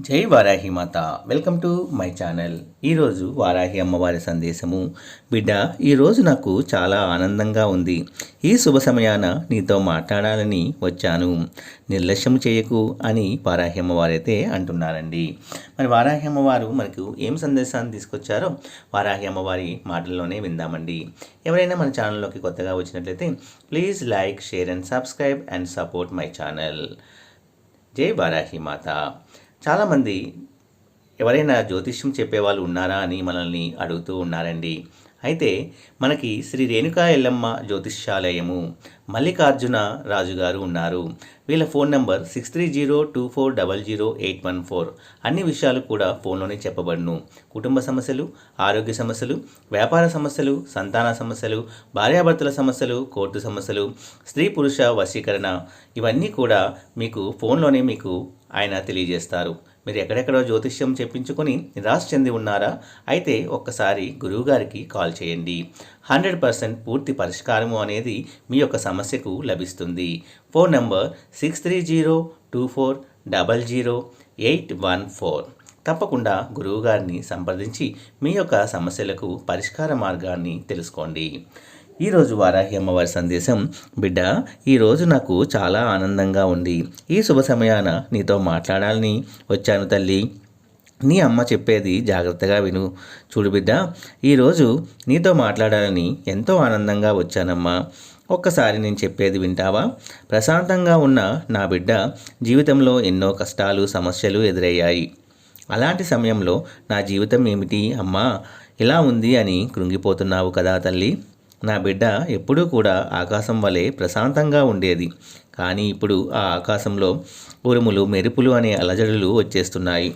జై వారాహి మాత. Welcome to my channel. ఈరోజు వారాహి అమ్మవారి సందేశము. బిడ్డ ఈరోజు నాకు చాలా ఆనందంగా ఉంది. ఈ శుభ సమయాన నీతో మాట్లాడాలని వచ్చాను. నిర్లక్ష్యం చేయకు అని వారాహి అమ్మవారైతే అంటున్నారండి. మరి వారాహి అమ్మవారు మనకు ఏం సందేశాన్ని తీసుకొచ్చారో వారాహి అమ్మవారి మాటల్లోనే విందామండి. ఎవరైనా మన ఛానల్లోకి కొత్తగా వచ్చినట్లయితే please like share and subscribe and support my channel. జై వారాహి మాత. చాలామంది ఎవరైనా జ్యోతిష్యం చెప్పేవాళ్ళు ఉన్నారా అని మనల్ని అడుగుతూ ఉన్నారండి. అయితే మనకి శ్రీ రేణుకా ఎల్లమ్మ జ్యోతిష్యాలయము మల్లికార్జున రాజుగారు ఉన్నారు. వీళ్ళ phone number six three zero two four double zero eight one four. అన్ని విషయాలు కూడా ఫోన్లోనే చెప్పబడును. కుటుంబ సమస్యలు ఆరోగ్య సమస్యలు వ్యాపార సమస్యలు సంతాన సమస్యలు భార్యాభర్తల సమస్యలు కోర్టు సమస్యలు స్త్రీ పురుష వశీకరణ ఇవన్నీ కూడా మీకు ఫోన్లోనే మీకు ఆయన తెలియజేస్తారు. మీరు ఎక్కడెక్కడో జ్యోతిష్యం చెప్పించుకొని నిరాశ చెంది ఉన్నారా? అయితే ఒక్కసారి గురువుగారికి కాల్ చేయండి. హండ్రెడ్ పర్సెంట్ పూర్తి పరిష్కారము అనేది మీ యొక్క సమస్యకు లభిస్తుంది. Phone number six three zero two four double zero eight one four. తప్పకుండా గురువుగారిని సంప్రదించి మీ యొక్క సమస్యలకు పరిష్కార మార్గాన్ని తెలుసుకోండి. ఈరోజు వారాహి అమ్మవారి సందేశం బిడ్డ ఈరోజు నాకు చాలా ఆనందంగా ఉంది. ఈ శుభ సమయాన నీతో మాట్లాడాలని వచ్చాను తల్లి. నీ అమ్మ చెప్పేది జాగ్రత్తగా విను. చూడు బిడ్డ ఈరోజు నీతో మాట్లాడాలని ఎంతో ఆనందంగా వచ్చానమ్మా. ఒక్కసారి నేను చెప్పేది వింటావా? ప్రశాంతంగా ఉన్న నా బిడ్డ జీవితంలో ఎన్నో కష్టాలు సమస్యలు ఎదురయ్యాయి. అలాంటి సమయంలో నా జీవితం ఏమిటి? అమ్మా ఇలా ఉంది అని కృంగిపోతున్నావు కదా తల్లి. నా బిడ్డ ఎప్పుడూ కూడా ఆకాశం వలె ప్రశాంతంగా ఉండేది. కానీ ఇప్పుడు ఆ ఆకాశంలో ఉరుములు మెరుపులు అనే అలజడులు వచ్చేస్తున్నాయి.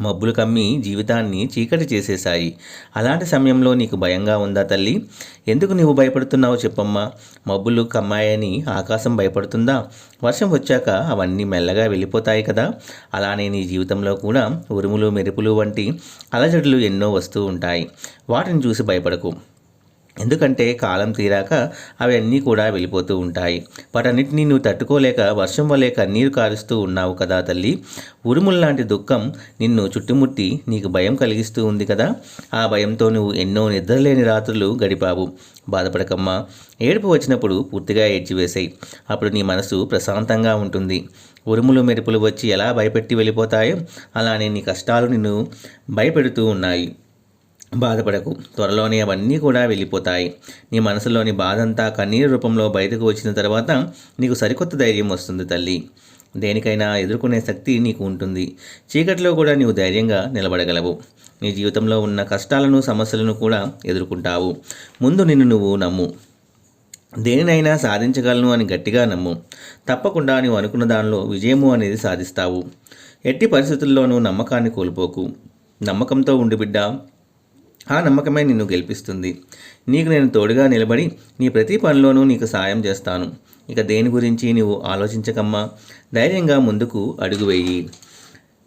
మబ్బులు కమ్మి జీవితాన్ని చీకటి చేసేశాయి. అలాంటి సమయంలో నీకు భయంగా ఉందా తల్లి? ఎందుకు నీవు భయపడుతున్నావో చెప్పమ్మా? మబ్బులు కమ్మాయని ఆకాశం భయపడుతుందా? వర్షం వచ్చాక అవన్నీ మెల్లగా వెళ్ళిపోతాయి కదా. అలానే నీ జీవితంలో కూడా ఉరుములు మెరుపులు వంటి అలజడులు ఎన్నో వస్తూ ఉంటాయి. వాటిని చూసి భయపడకు. ఎందుకంటే కాలం తీరాక అవన్నీ కూడా వెళ్ళిపోతూ ఉంటాయి. వాటన్నిటినీ నువ్వు తట్టుకోలేక వర్షం వల్లే కన్నీరు కారుస్తూ ఉన్నావు కదా తల్లి. ఉరుముల్లాంటి దుఃఖం నిన్ను చుట్టుముట్టి నీకు భయం కలిగిస్తూ ఉంది కదా. ఆ భయంతో నువ్వు ఎన్నో నిద్రలేని రాత్రులు గడిపావు. బాధపడకమ్మా. ఏడుపు వచ్చినప్పుడు పూర్తిగా ఏడ్చివేసాయి. అప్పుడు నీ మనసు ప్రశాంతంగా ఉంటుంది. ఉరుములు మెరుపులు వచ్చి ఎలా భయపెట్టి వెళ్ళిపోతాయో అలానే నీ కష్టాలు నిన్ను భయపెడుతూ ఉన్నాయి. బాధపడకు. త్వరలోనే అవన్నీ కూడా వెళ్ళిపోతాయి. నీ మనసులోని బాధంతా కన్నీరు రూపంలో బయటకు వచ్చిన తర్వాత నీకు సరికొత్త ధైర్యం వస్తుంది తల్లి. దేనికైనా ఎదుర్కొనే శక్తి నీకు ఉంటుంది. చీకట్లో కూడా నీవు ధైర్యంగా నిలబడగలవు. నీ జీవితంలో ఉన్న కష్టాలను సమస్యలను కూడా ఎదుర్కొంటావు. ముందు నిన్ను నువ్వు నమ్ము. దేనినైనా సాధించగలను అని గట్టిగా నమ్ము. తప్పకుండా నీవు అనుకున్న దానిలో విజయము అనేది సాధిస్తావు. ఎట్టి పరిస్థితుల్లోనూ నమ్మకాన్ని కోల్పోకు. నమ్మకంతో ఉండి బిడ్డ ఆ నమ్మకమే నిన్ను గెలిపిస్తుంది. నీకు నేను తోడుగా నిలబడి నీ ప్రతి పనిలోనూ నీకు సాయం చేస్తాను. ఇక దేని గురించి నీవు ఆలోచించకమ్మా? ధైర్యంగా ముందుకు అడుగు వేయి.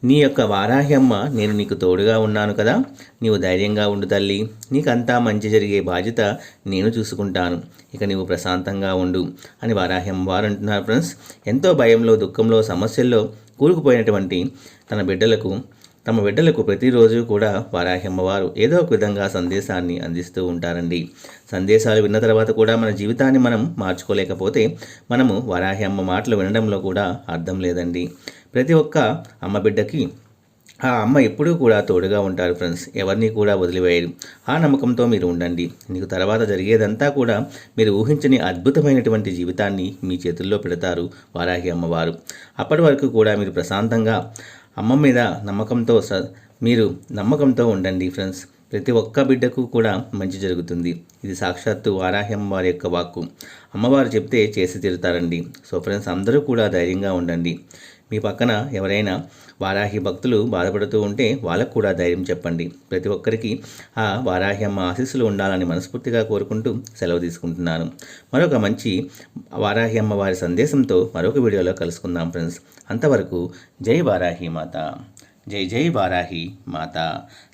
నీ యొక్క వారాహ్యమ్మ నేను నీకు తోడుగా ఉన్నాను కదా? నీవు ధైర్యంగా ఉండు తల్లి. నీకంతా మంచి జరిగే బాధ్యత నేను చూసుకుంటాను. ఇక నీవు ప్రశాంతంగా ఉండు అని వారాహ్యమ్మ వారు అంటున్నారు ఫ్రెండ్స్. ఎంతో భయంలో దుఃఖంలో సమస్యల్లో కూరుకుపోయినటువంటి తన బిడ్డలకు తమ బిడ్డలకు ప్రతిరోజు కూడా వారాహమ్మవారు ఏదో ఒక విధంగా సందేశాన్ని అందిస్తూ ఉంటారండి. సందేశాలు విన్న తర్వాత కూడా మన జీవితాన్ని మనం మార్చుకోలేకపోతే మనము వారాహి అమ్మ మాటలు వినడంలో కూడా అర్థం లేదండి. ప్రతి ఒక్క అమ్మ బిడ్డకి ఆ అమ్మ ఎప్పుడూ కూడా తోడుగా ఉంటారు ఫ్రెండ్స్. ఎవరిని కూడా వదిలివేయరు. ఆ నమ్మకంతో మీరు ఉండండి. నీకు తర్వాత జరిగేదంతా కూడా మీరు ఊహించని అద్భుతమైనటువంటి జీవితాన్ని మీ చేతుల్లో పెడతారు వారాహి అమ్మవారు. అప్పటి వరకు కూడా మీరు ప్రశాంతంగా అమ్మ మీద నమ్మకంతో స మీరు నమ్మకంతో ఉండండి ఫ్రెండ్స్ ప్రతి ఒక్క బిడ్డకు కూడా మంచి జరుగుతుంది. ఇది సాక్షాత్తు వారాహ్యం వారి యొక్క వాక్కు. అమ్మవారు చెప్తే చేసి తీరుతారండి. సో ఫ్రెండ్స్ అందరూ కూడా ధైర్యంగా ఉండండి. మీ పక్కన ఎవరైనా వారాహి భక్తులు బాధపడుతూ ఉంటే వాళ్ళకు కూడా ధైర్యం చెప్పండి. ప్రతి ఒక్కరికి ఆ వారాహి అమ్మ ఆశీస్సులు ఉండాలని మనస్ఫూర్తిగా కోరుకుంటూ సెలవు తీసుకుంటున్నాను. మరొక మంచి వారాహి అమ్మ వారి సందేశంతో మరొక వీడియోలో కలుసుకుందాం ఫ్రెండ్స్. అంతవరకు జై వారాహి మాత. జై జై వారాహి మాత.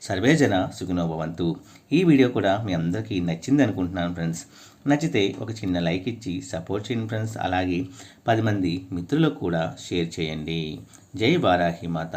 సర్వేజన సుఖినోభవంతు. ఈ వీడియో కూడా మీ అందరికీ నచ్చింది అనుకుంటున్నాను ఫ్రెండ్స్. నచ్చితే ఒక చిన్న లైక్ ఇచ్చి సపోర్ట్ చేయండి ఫ్రెండ్స్. అలాగే పది మంది మిత్రులకు కూడా షేర్ చేయండి. జై వారాహి మాత.